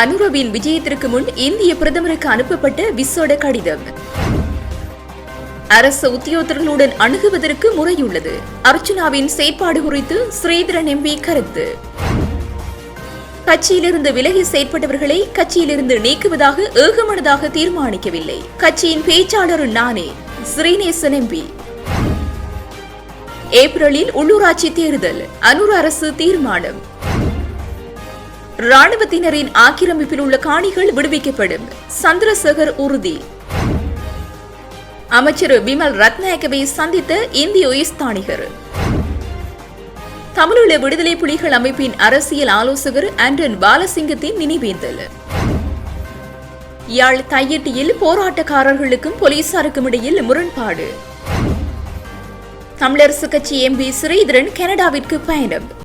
அனுரவின் விஜயத்திற்கு முன் இந்திய பிரதமருக்கு அனுப்பப்பட்ட விசோட கடிதம். அரசு உத்தியோகத்தர்களுடன் அணுகுவதற்கு முறையுள்ளது. அர்ச்சனாவின் செயற்பாடு குறித்து ஸ்ரீதரன் எம்பி கருத்து. கட்சியிலிருந்து விலகி செயற்பட்டவர்களை கட்சியிலிருந்து நீக்குவதாக ஏகமனதாக தீர்மானிக்கவில்லை. கட்சியின் பேச்சாளர் நானே ஸ்ரீநேசன் எம்பி. ஏப்ரலில் உள்ளூராட்சி தேர்தல் அனுர் அரசு தீர்மானம். ராணுவத்தினரின் ஆக்கிரமிப்பில் உள்ள காணிகள் விடுவிக்கப்படும். சந்திரசேகர் உறுதி. அமைச்சர் விமல் ரத்நாயக்கவை சந்தித்த இந்திய உயர்ஸ்தானிகர். தமிழீழ விடுதலை புலிகள் அமைப்பின் அரசியல் ஆலோசகர் ஆண்டன் பாலசிங்கத்தின் நினைவேந்தல். யாழ் தையட்டியில் போராட்டக்காரர்களுக்கும் போலீசாருக்கும் இடையில் முரண்பாடு. தமிழரசு கட்சி எம்பி சிறைதரன் கனடாவிற்கு பயணம்.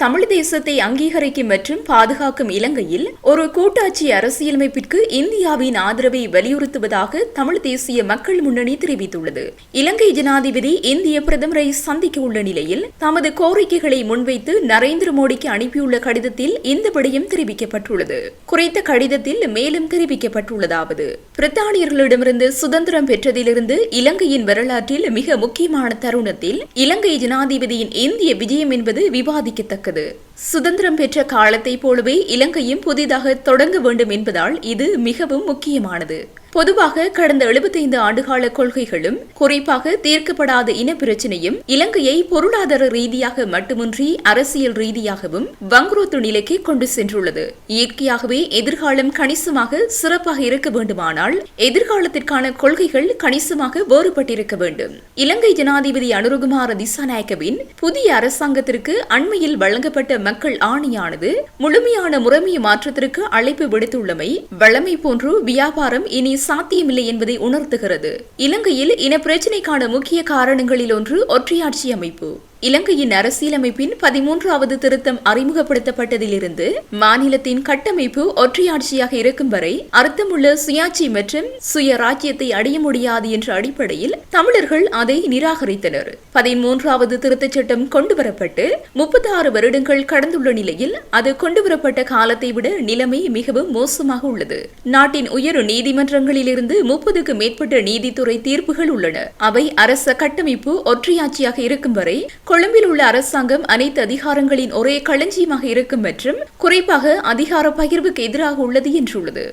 தமிழ் தேசத்தை அங்கீகரிக்கும் மற்றும் பாதுகாக்கும் இலங்கையில் ஒரு கூட்டாட்சி அரசியலமைப்பிற்கு இந்தியாவின் ஆதரவை வலியுறுத்துவதாக தமிழ் தேசிய மக்கள் முன்னணி தெரிவித்துள்ளது. இலங்கை ஜனாதிபதி இந்திய பிரதமரை சந்திக்க உள்ள நிலையில் தமது கோரிக்கைகளை முன்வைத்து நரேந்திர மோடிக்கு அனுப்பியுள்ள கடிதத்தில் இந்த விடயம் தெரிவிக்கப்பட்டுள்ளது. குறித்த கடிதத்தில் மேலும் தெரிவிக்கப்பட்டுள்ளதாவது பிரித்தானியர்களிடமிருந்து சுதந்திரம் பெற்றதிலிருந்து இலங்கையின் வரலாற்றில் மிக முக்கியமான தருணத்தில் இலங்கை ஜனாதிபதியின் இந்திய விஜயம் என்பது விவாதிக்கத்தக்கது. சுதந்திரம் பெற்ற காலத்தைப் போலவே இலங்கையும் புதிதாக தொடங்க வேண்டும் என்பதால் இது மிகவும் முக்கியமானது. பொதுவாக கடந்த 75 ஆண்டுகால கொள்கைகளும் குறிப்பாக தீர்க்கப்படாத இன பிரச்சனையும் இலங்கையை பொருளாதார ரீதியாக மட்டுமின்றி அரசியல் ரீதியாகவும் வங்குரோத்து நிலைக்கு கொண்டு சென்றுள்ளது. இயற்கையாகவே எதிர்காலம் கணிசமாக சிறப்பாக இருக்க வேண்டுமானால் எதிர்காலத்திற்கான கொள்கைகள் கணிசமாக வேறுபட்டிருக்க வேண்டும். இலங்கை ஜனாதிபதி அனுருகுமார திசாநாயக்கவின் புதிய அரசாங்கத்திற்கு அண்மையில் வழங்கப்பட்ட மக்கள் ஆணையானது முழுமையான முறைமை மாற்றத்திற்கு அழைப்பு விடுத்துள்ளமை வழமை போன்று வியாபாரம் இனி சாத்தியமில்லை என்பதை உணர்த்துகிறது. இலங்கையில் இன பிரச்சினைக்கான முக்கிய காரணங்களில் ஒன்று ஒற்றையாட்சி அமைப்பு. இலங்கையின் அரசியலமைப்பின் பதிமூன்றாவது திருத்தம் அறிமுகப்படுத்தப்பட்டதிலிருந்து மாநிலத்தின் கட்டமைப்பு ஒற்றையாட்சியாக இருக்கும் வரை அர்த்தமுள்ள சுயாட்சி மற்றும் சுய ராஜ்யத்தை அடைய முடியாது என்ற அடிப்படையில் தமிழர்கள் அதை நிராகரித்தனர். பதிமூன்றாவது திருத்தச் சட்டம் கொண்டுவரப்பட்டு முப்பத்தி ஆறு வருடங்கள் கடந்துள்ள நிலையில் அது கொண்டுவரப்பட்ட காலத்தை விட நிலைமை மிகவும் மோசமாக உள்ளது. நாட்டின் உயர் நீதிமன்றங்களிலிருந்து முப்பதுக்கு மேற்பட்ட நீதித்துறை தீர்ப்புகள் உள்ளன. அவை அரச கட்டமைப்பு ஒற்றையாட்சியாக இருக்கும் வரை கொழும்பில் உள்ள அரசாங்கம் அனைத்து அதிகாரங்களின் ஒரே களஞ்சியமாக இருக்கும் மற்றும் குறிப்பாக அதிகார பகிர்வுக்கு எதிராக உள்ளது என்றுள்ளது.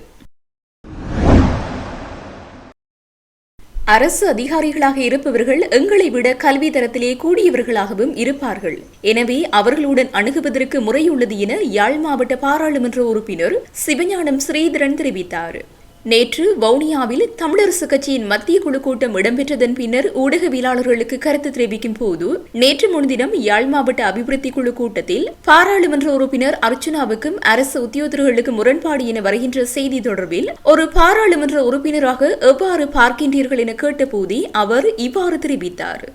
அரசு அதிகாரிகளாக இருப்பவர்கள் எங்களை விட கல்வி தரத்திலே கூடியவர்களாகவும் இருப்பார்கள். எனவே அவர்களுடன் அணுகுவதற்கு முறையுள்ளது என யாழ் மாவட்ட பாராளுமன்ற உறுப்பினர் சிவஞானம் ஸ்ரீதரன் தெரிவித்தார். நேற்று வவுனியாவில் தமிழரசு கட்சியின் மத்திய குழு கூட்டம் இடம்பெற்றதன் பின்னர் ஊடகவியலாளர்களுக்கு கருத்து தெரிவிக்கும் போது நேற்று முன்தினம் யாழ் மாவட்ட அபிவிருத்தி குழு கூட்டத்தில் பாராளுமன்ற உறுப்பினர் அர்ச்சனாவுக்கும் அரசு உத்தியோகர்களுக்கும் முரண்பாடு என வருகின்ற செய்தி தொடர்பில் ஒரு பாராளுமன்ற உறுப்பினராக எவ்வாறு பார்க்கின்றீர்கள் என கேட்டபோதே அவர் இவ்வாறு தெரிவித்தார்.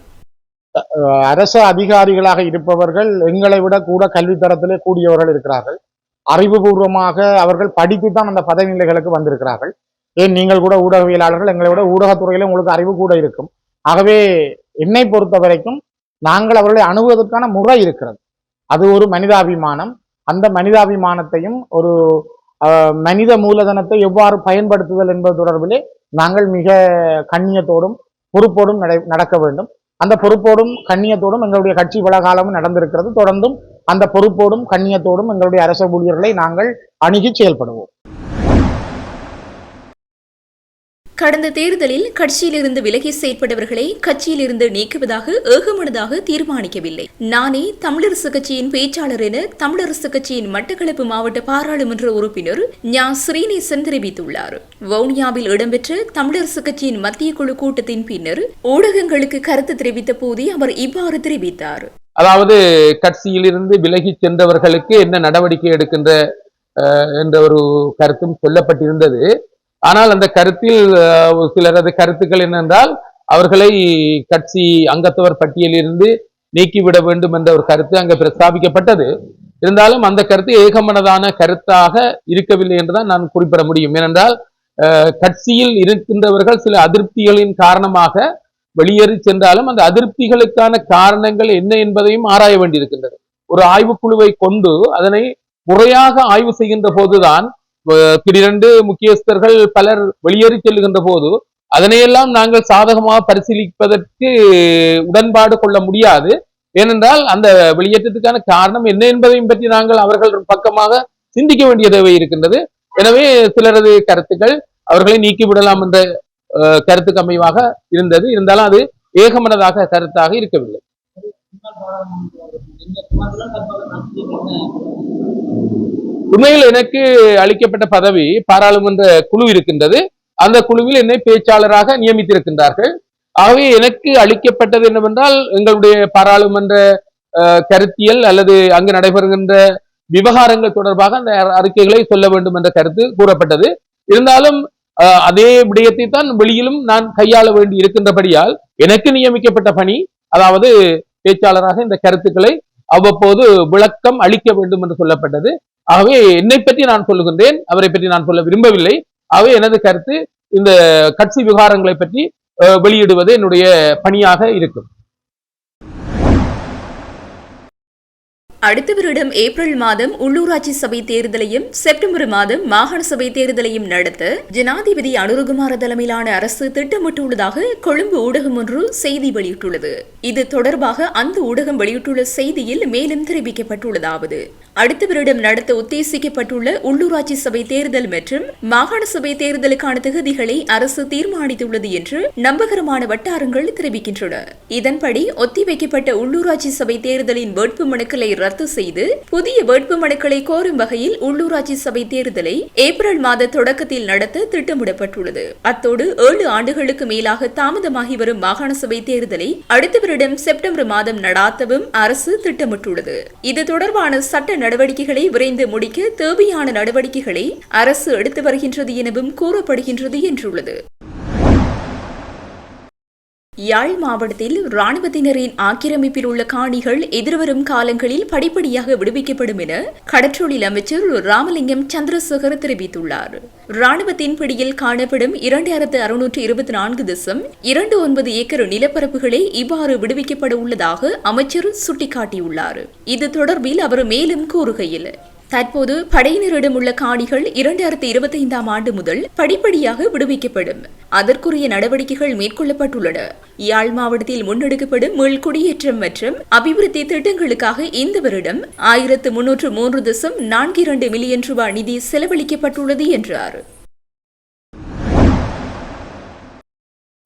அரசு அதிகாரிகளாக இருப்பவர்கள் எங்களை விட கூட கல்வித்தரத்திலே கூடியவர்கள் இருக்கிறார்கள். அறிவுபூர்வமாக அவர்கள் படித்து தான் அந்த பதவி நிலைகளுக்கு வந்திருக்கிறார்கள். ஏன்? நீங்கள் கூட ஊடகவியலாளர்கள் எங்களை விட ஊடகத்துறையில உங்களுக்கு அறிவு கூட இருக்கும். ஆகவே என்னை பொறுத்த வரைக்கும் நாங்கள் அவர்களை அணுகுவதற்கான முறை இருக்கிறது. அது ஒரு மனிதாபிமானம். அந்த மனிதாபிமானத்தையும் ஒரு அஹ், மனித மூலதனத்தை எவ்வாறு பயன்படுத்துதல் என்பது தொடர்பிலே நாங்கள் மிக கண்ணியத்தோடும் பொறுப்போடும் நடை நடக்க வேண்டும். அந்த பொறுப்போடும் கண்ணியத்தோடும் எங்களுடைய கட்சி பல காலமும் நடந்திருக்கிறது. தொடர்ந்தும் அந்த பொறுப்போடும் கண்ணியத்தோடும் எங்களுடைய அரச ஊழியர்களை நாங்கள் அணுகி செயல்படுவோம். கடந்த தேர்தலில் கட்சியிலிருந்து விலகி செயற்பட்டவர்களை கட்சியிலிருந்து நீக்குவதாக ஏகமனதாக தீர்மானிக்கவில்லை. நானே தமிழரசு கட்சியின் பேச்சாளர் என தமிழரசு கட்சியின் மட்டக்களப்பு மாவட்ட பாராளுமன்ற உறுப்பினர் ஞா. ஸ்ரீநேசன் தெரிவித்துள்ளார். வவுனியாவில் இடம்பெற்ற தமிழரசு கட்சியின் மத்திய குழு கூட்டத்தின் பின்னர் ஊடகங்களுக்கு கருத்து தெரிவித்த போதே அவர் இவ்வாறு தெரிவித்தார். அதாவது கட்சியிலிருந்து விலகி சென்றவர்களுக்கு என்ன நடவடிக்கை எடுக்கின்ற என்ற ஒரு கருத்தும் சொல்லப்பட்டிருந்தது. ஆனால் அந்த கருத்தில் சிலரது கருத்துக்கள் என்னென்றால் அவர்களை கட்சி அங்கத்தவர் பட்டியலிருந்து நீக்கிவிட வேண்டும் என்ற ஒரு கருத்து அங்கே பிரஸ்தாபிக்கப்பட்டது. இருந்தாலும் அந்த கருத்து ஏகமனதான கருத்தாக இருக்கவில்லை என்றுதான் நான் குறிப்பிட முடியும். ஏனென்றால் கட்சியில் இருக்கின்றவர்கள் சில அதிருப்திகளின் காரணமாக வெளியேறி சென்றாலும் அந்த அதிருப்திகளுக்கான காரணங்கள் என்ன என்பதையும் ஆராய வேண்டியிருக்கின்றது. ஒரு ஆய்வுக்குழுவை கொண்டு அதனை முறையாக ஆய்வு செய்கின்ற போதுதான் அஹ், திடீரென்று முக்கியஸ்தர்கள் பலர் வெளியேறி செல்லுகின்ற போது அதனையெல்லாம் நாங்கள் சாதகமாக பரிசீலிப்பதற்கு உடன்பாடு கொள்ள முடியாது. ஏனென்றால் அந்த வெளியேற்றத்துக்கான காரணம் என்ன என்பதையும் பற்றி நாங்கள் அவர்கள் பக்கமாக சிந்திக்க வேண்டிய தேவை இருக்கின்றது. எனவே சிலரது கருத்துக்கள் அவர்களை நீக்கிவிடலாம் என்ற கருத்து கம்மியமாக இருந்தது. இருந்தாலும் அது ஏகமனதாக கருத்தாக இருக்கவில்லை. உண்மையில் எனக்கு அளிக்கப்பட்ட பதவி பாராளுமன்ற குழு இருக்கின்றது. அந்த குழுவில் என்னை பேச்சாளராக நியமித்திருக்கின்றார்கள். ஆகவே எனக்கு அளிக்கப்பட்டது என்னவென்றால் எங்களுடைய பாராளுமன்ற அஹ், கருத்தியல் அல்லது அங்கு நடைபெறுகின்ற விவகாரங்கள் தொடர்பாக அந்த அறிக்கைகளை சொல்ல வேண்டும் என்ற கருத்து கூறப்பட்டது. இருந்தாலும் அதே விடயத்தை தான் வெளியிலும் நான் கையாள வேண்டி இருக்கின்றபடியால் எனக்கு நியமிக்கப்பட்ட பணி அதாவது பேச்சாளராக இந்த கருத்துக்களை அவ்வப்போது விளக்கம் அளிக்க வேண்டும் என்று சொல்லப்பட்டது. ஆகவே என்னை பற்றி நான் சொல்லுகின்றேன் அவரை பற்றி நான் சொல்ல விரும்பவில்லை. ஆகவே எனது கருத்து இந்த கட்சி விவகாரங்களை பற்றி வெளியிடுவது என்னுடைய பணியாக இருக்கும். அடுத்த வருடம் ஏப்ரல் மாதம் உள்ளூராட்சி சபை தேர்தலையும் செப்டம்பர் மாதம் மாகாண சபை தேர்தலையும் நடத்த ஜனாதிபதி அனுருகுமார தலைமையிலான அரசு திட்டமிட்டுள்ளதாக கொழும்பு ஊடகம் ஒன்று செய்தி வெளியிட்டுள்ளது. இது தொடர்பாக அந்த ஊடகம் வெளியிட்டுள்ள செய்தியில் மேலும் தெரிவிக்கப்பட்டுள்ளதாவது. அடுத்த வருடம் நடத்த உத்தேசிக்கப்பட்டுள்ள உள்ளூராட்சி சபை தேர்தல் மற்றும் மாகாண சபை தேர்தலுக்கான தகுதிகளை அரசு தீர்மானித்துள்ளது என்று நம்பகரமான வட்டாரங்கள் தெரிவிக்கின்றன. இதன்படி ஒத்திவைக்கப்பட்ட உள்ளூராட்சி சபை தேர்தலின் வேட்பு மனுக்களை ரத்து செய்து புதிய வேட்பு மனுக்களை கோரும் வகையில் உள்ளூராட்சி சபை தேர்தலை ஏப்ரல் மாத தொடக்கத்தில் நடத்த திட்டமிடப்பட்டுள்ளது. அத்தோடு ஏழு ஆண்டுகளுக்கு மேலாக தாமதமாகி வரும் மாகாண சபை தேர்தலை அடுத்த வருடம் செப்டம்பர் மாதம் நடாத்தவும் அரசு திட்டமிட்டுள்ளது. இது தொடர்பான சட்ட நடவடிக்கைகளை விரைந்து முடிக்க தேவையான நடவடிக்கைகளை அரசு எடுத்து வருகின்றது எனவும் கூறப்படுகின்றது என்றுள்ளது. யாழ் மாவட்டத்தில் ராணுவத்தினரின் ஆக்கிரமிப்பில் உள்ள காணிகள் எதிர்வரும் காலங்களில் படிப்படியாக விடுவிக்கப்படும் என கடற்றொழில் அமைச்சர் ராமலிங்கம் சந்திரசேகர் தெரிவித்துள்ளார். ராணுவத்தின் பிடியில் காணப்படும் இரண்டாயிரத்து அறுநூற்று இருபத்தி நான்கு திசம் இரண்டு ஒன்பது ஏக்கர் நிலப்பரப்புகளே இவ்வாறு விடுவிக்கப்பட உள்ளதாக அமைச்சர் சுட்டிக்காட்டியுள்ளார். இது தொடர்பில் அவர் மேலும் கூறுகையில் தற்போது படையினரிடம் உள்ள காணிகள் இரண்டாயிரத்தி இருபத்தைந்தாம் ஆண்டு முதல் படிப்படியாக விடுவிக்கப்படும். அதற்குரிய நடவடிக்கைகள் மேற்கொள்ளப்பட்டுள்ளன. யாழ் மாவட்டத்தில் முன்னெடுக்கப்படும் மீள்குடியேற்றம் மற்றும் அபிவிருத்தி திட்டங்களுக்காக இந்த வருடம் ஆயிரத்து முன்னூற்று மூன்று தசம் நான்கு இரண்டு மில்லியன் ரூபாய் நிதி செலவழிக்கப்பட்டுள்ளது என்றார்.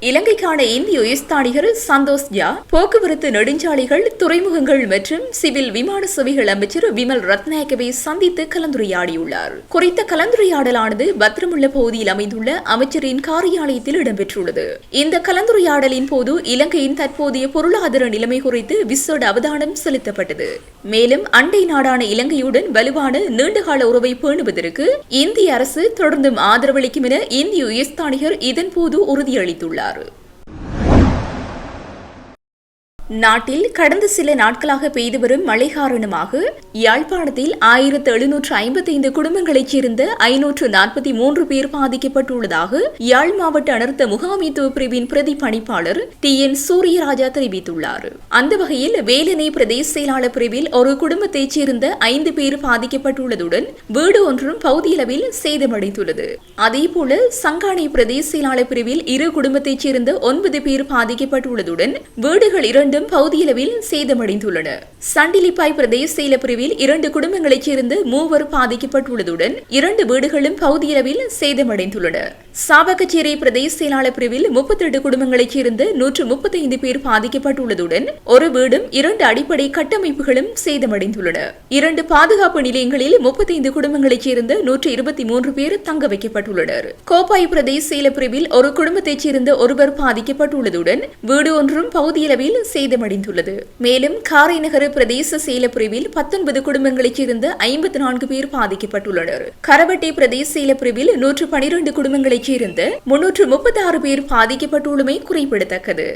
இலங்கைக்கான இந்திய உயர்ஸ்தானிகர் சந்தோஷ் ஜா போக்குவரத்து நெடுஞ்சாலைகள் துறைமுகங்கள் மற்றும் சிவில் விமான சேவைகள் அமைச்சர் விமல் ரத்நாயக்கவை சந்தித்து கலந்துரையாடியுள்ளார். குறித்த கலந்துரையாடலானது பத்திரமுள்ள பகுதியில் அமைந்துள்ள அமைச்சரின் காரியாலயத்தில் இடம்பெற்றுள்ளது. இந்த கலந்துரையாடலின் போது இலங்கையின் தற்போதைய பொருளாதார நிலைமை குறித்து விசேட அவதானம் செலுத்தப்பட்டது. மேலும் அண்டை நாடான இலங்கையுடன் வலுவான நீண்டகால உறவை பேணுவதற்கு இந்திய அரசு தொடர்ந்தும் ஆதரவளிக்கும் என இந்திய உயர்ஸ்தானிகர் இதன்போது உறுதியளித்துள்ளார். ある。நாட்டில் கடந்த சில நாட்களாக பெய்து வரும் மழை காரணமாக யாழ்ப்பாணத்தில் ஆயிரத்து எழுநூற்று ஐம்பத்தி ஐந்து குடும்பங்களைச் சேர்ந்த ஐநூற்று நாற்பத்தி மூன்று பேர் பாதிக்கப்பட்டுள்ளதாக யாழ் மாவட்ட அனர்த்த முகாமைத்துவ பிரிவின் பிரதி பணிப்பாளர் டி என் சூரியராஜா தெரிவித்துள்ளார். அந்த வகையில் வேலனை பிரதேச செயலாளர் பிரிவில் ஒரு குடும்பத்தைச் சேர்ந்த ஐந்து பேர் பாதிக்கப்பட்டுள்ளதுடன் வீடு ஒன்றும் பகுதியளவில் சேதமடைந்துள்ளது. அதேபோல சங்கானை பிரதேச செயலாளர் பிரிவில் இரு குடும்பத்தைச் சேர்ந்த ஒன்பது பேர் பாதிக்கப்பட்டுள்ளதுடன் வீடுகள் இரண்டும் வீடுகளும் பகுதியளவில் சேதமடைந்துள்ளன. சண்டிலிப்பாய் பிரதேச செயல பிரிவில் இரண்டு குடும்பங்களைச் சேர்ந்த மூவர் பாதிக்கப்பட்டுள்ளதுடன் இரண்டு வீடுகளும் பகுதியளவில் சேதமடைந்துள்ளன. சாவகச்சேரி பிரதேச செயலாளர் பிரிவில் முப்பத்தெட்டு குடும்பங்களைச் சேர்ந்த நூற்று முப்பத்தைந்து பேர் பாதிக்கப்பட்டுள்ளதுடன் ஒரு வீடும் இரண்டு அடிப்படை கட்டமைப்புகளும் சேதமடைந்துள்ளன. இரண்டு பாதுகாப்பு நிலையங்களில் முப்பத்தைந்து குடும்பங்களைச் சேர்ந்த நூற்று இருபத்தி மூன்று பேர் தங்க வைக்கப்பட்டுள்ளனர். கோப்பாய் பிரதேச செயல பிரிவில் ஒரு குடும்பத்தைச் சேர்ந்த ஒருவர் பாதிக்கப்பட்டுள்ளதுடன் வீடு ஒன்றும் பகுதியளவில் சேத சேதமடைந்துள்ளது மேலும் காரைநகர பிரதேச சேலப்பிரிவில் பிரிவில் பத்தொன்பது குடும்பங்களைச் சேர்ந்த ஐம்பத்தி நான்கு பேர் பாதிக்கப்பட்டுள்ளனர். கரவட்டை பிரதேச செயல பிரிவில் நூற்று பனிரெண்டு குடும்பங்களைச் சேர்ந்த முன்னூற்று முப்பத்தி ஆறு பேர் பாதிக்கப்பட்டுள்ளமை குறிப்பிடத்தக்கது.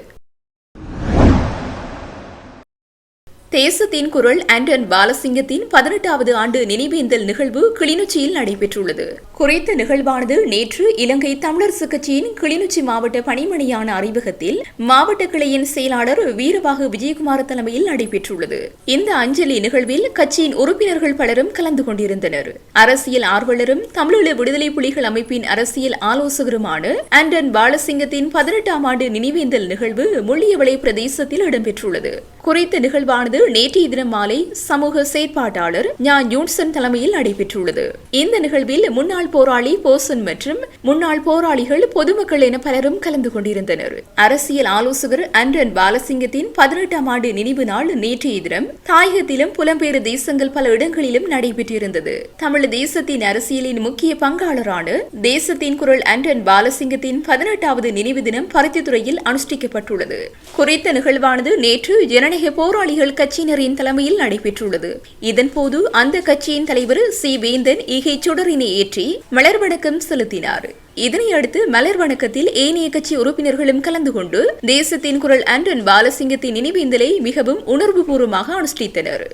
தேசத்தின் குரல் ஆண்டன் பாலசிங்கத்தின் பதினெட்டாவது ஆண்டு நினைவேந்தல் நிகழ்வு கிளிநொச்சியில் நடைபெற்றுள்ளது. குறித்த நிகழ்வானது நேற்று இலங்கை தமிழரசு கட்சியின் கிளிநொச்சி மாவட்ட பணிமனையான அறிவகத்தில் மாவட்ட கிளையின் செயலாளர் வீரவாகு விஜயகுமார் தலைமையில் நடைபெற்றுள்ளது. இந்த அஞ்சலி நிகழ்வில் கட்சியின் உறுப்பினர்கள் பலரும் கலந்து கொண்டிருந்தனர். அரசியல் ஆர்வலரும் தமிழீழ விடுதலை புலிகள் அமைப்பின் அரசியல் ஆலோசகருமான ஆண்டன் பாலசிங்கத்தின் பதினெட்டாம் ஆண்டு நினைவேந்தல் நிகழ்வு முள்ளியவளை பிரதேசத்தில் இடம்பெற்றுள்ளது. குறித்த நிகழ்வானது நேற்றைய தினம் மாலை சமூக செயற்பாட்டாளர் ஞா யூன்சன் தலைமையில் நடைபெற்றுள்ளது. இந்த நிகழ்வில் முன்னாள் போராளி போசன் மற்றும் முன்னாள் போராளிகள் பொதுமக்கள் என பலரும் கலந்து கொண்டிருந்தனர். அரசியல் ஆலோசகர் அண்டன் பாலசிங்கத்தின் பதினெட்டாம் ஆண்டு நினைவு நாள் நேற்றைய தினம் தாயகத்திலும் புலம்பெயர் தேசங்கள் பல இடங்களிலும் நடைபெற்றிருந்தது. தமிழ் தேசத்தின் அரசியலின் முக்கிய பங்காளரான தேசத்தின் குரல் அண்டன் பாலசிங்கத்தின் பதினெட்டாவது நினைவு தினம் பருத்தித்துறையில் அனுஷ்டிக்கப்பட்டுள்ளது. குறித்த நிகழ்வானது நேற்று ஜனநாயக போராளிகள் கட்சியினரின் தலைமையில் நடைபெற்றுள்ளது. இதன்போது அந்த கட்சியின் தலைவர் சி. வேந்தன் இகை சுடரினை ஏற்றி மலர் வணக்கம் செலுத்தினார். இதனையடுத்து மலர் வணக்கத்தில் ஏனைய கட்சி உறுப்பினர்களும் கலந்து கொண்டு தேசத்தின் குரல் அண்டன் பாலசிங்கத்தின் நினைவேந்தலை மிகவும் உணர்வுபூர்வமாக அனுஷ்டித்தனர்.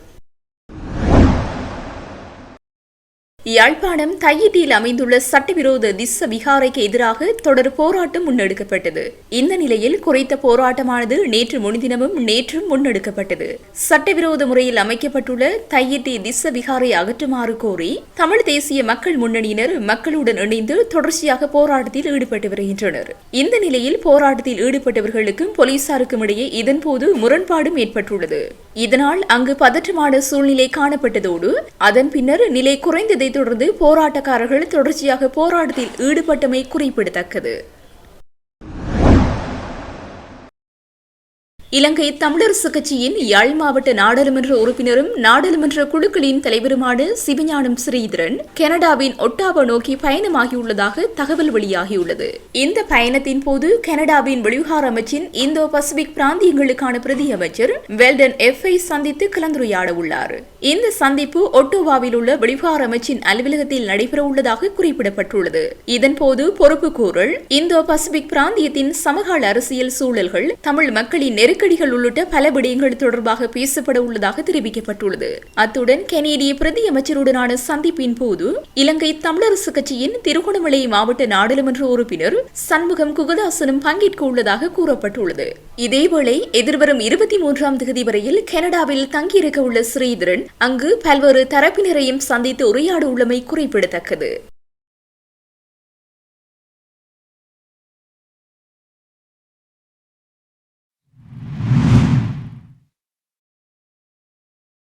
யாழ்ப்பாணம் தையிட்டியில் அமைந்துள்ள சட்டவிரோத திஸ்ஸ விகாரைக்கு எதிராக தொடர் போராட்டம் முன்னெடுக்கப்பட்டது. இந்த நிலையில் குறைத்த போராட்டமானது நேற்று முன்தினமும் நேற்றும் முன்னெடுக்கப்பட்டது. சட்டவிரோத முறையில் அமைக்கப்பட்டுள்ள தையிட்டி திஸ்ஸ விகாரை அகற்றுமாறு கோரி தமிழ் தேசிய மக்கள் முன்னணியினர் மக்களுடன் இணைந்து தொடர்ச்சியாக போராட்டத்தில் ஈடுபட்டு வருகின்றனர். இந்த நிலையில் போராட்டத்தில் ஈடுபட்டவர்களுக்கும் போலீசாருக்கும் இடையே இதன்போது முரண்பாடும் ஏற்பட்டுள்ளது. இதனால் அங்கு பதற்றமான சூழ்நிலை காணப்பட்டதோடு அதன் பின்னர் நிலை குறைந்ததை தொடர்ந்து போராட்டக்காரர்கள் தொடர்ச்சியாக போராட்டத்தில் ஈடுபட்டமை குறிப்பிடத்தக்கது. இலங்கை தமிழரசு கட்சியின் யாழ் மாவட்ட நாடாளுமன்ற உறுப்பினரும் நாடாளுமன்ற குழுக்களின் தலைவருமான சிவஞானம் ஸ்ரீதரன் கனடாவின் ஒட்டாவா நோக்கி பயணமாகியுள்ளதாக தகவல் வெளியாகியுள்ளது. இந்த பயணத்தின் போது கனடாவின் வெளிவிகார அமைச்சின் இந்தோ பசிபிக் பிராந்தியங்களுக்கான பிரதி அமைச்சர் வெல்டன் எஃப் ஐ சந்தித்து கலந்துரையாட உள்ளார் இந்த சந்திப்பு ஒட்டோவாவில் உள்ள வெளிவிகார அமைச்சின் அலுவலகத்தில் நடைபெறவுள்ளதாக குறிப்பிடப்பட்டுள்ளது. இதன்போது பொறுப்புக்கூறல் இந்தோ பசிபிக் பிராந்தியத்தின் சமகால அரசியல் சூழல்கள் தமிழ் மக்களின் நெருக்க நெருக்கடிகள் உள்ளிட்ட பல விடயங்கள் தொடர்பாக பேசப்பட உள்ளதாக தெரிவிக்கப்பட்டுள்ளது. அத்துடன் கெனேடிய பிரதி அமைச்சருடனான சந்திப்பின் போது இலங்கை தமிழரசு கட்சியின் திருகோணமலை மாவட்ட நாடாளுமன்ற உறுப்பினர் சண்முகம் குகதாசனும் பங்கேற்க உள்ளதாக கூறப்பட்டுள்ளது. இதேவேளை எதிர்வரும் இருபத்தி மூன்றாம் தேதி வரையில் கனடாவில் தங்கியிருக்க உள்ள ஸ்ரீதரன் அங்கு பல்வேறு தரப்பினரையும் சந்தித்து உரையாட உள்ளமை குறிப்பிடத்தக்கது.